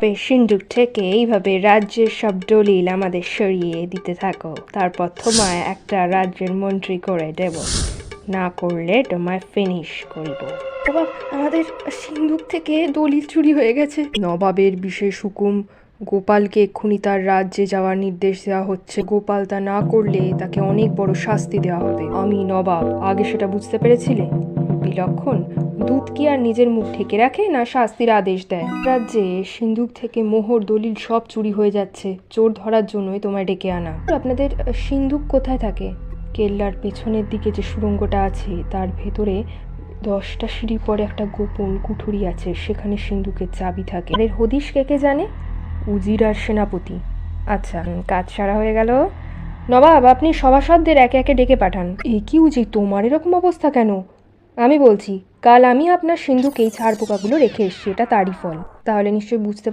তবে সিন্ধুক থেকে এইভাবে রাজ্যের সব দলিল আমাদের সরিয়ে দিতে থাকো। তারপর তোমায় একটা রাজ্যের মন্ত্রী করে দেব। না করলে তোমায় ফিনিশ করব। বাবা, আমাদের সিন্ধুক থেকে দলিল চুরি হয়ে গেছে। নবাবের বিশেষ হুকুম, গোপালকে এক্ষুনি তার রাজ্যে যাওয়ার নির্দেশ দেওয়া হচ্ছে। গোপাল তা না করলে তাকে অনেক বড় শাস্তি দেওয়া হবে। আমি নবাব, আগে সেটা বুঝতে পেরেছিলে? বিলক্ষণ। দুধ কি আর নিজের মুখ ঢেকে রাখে না শাস্তির আদেশ দেয়? রাজ্যে সিন্ধুক থেকে মোহর, দলিল সব চুরি হয়ে যাচ্ছে। চোর ধরার জন্যই তোমায় ডেকে আনা। আপনাদের সিন্ধুক কোথায় থাকে? কেল্লার পেছনের দিকে যে সুড়ঙ্গটা আছে, তার ভেতরে দশটা সিঁড়ি পরে একটা গোপন কুঠুরি আছে। সেখানে সিন্ধুকের চাবি থাকে। আর হদিশ কে কে জানে? উজির আর সেনাপতি। আচ্ছা কাজ সারা হয়ে গেল। নবাব, আপনি সভাসদদের একে একে ডেকে পাঠান। এ কি উজি তোমার এরকম অবস্থা কেন? আমি বলছি, কাল আমি আপনার সিন্ধুকেই ছাড় পোকাগুলো রেখে এসেছি, এটা তারই ফল। তাহলে নিশ্চয়ই বুঝতে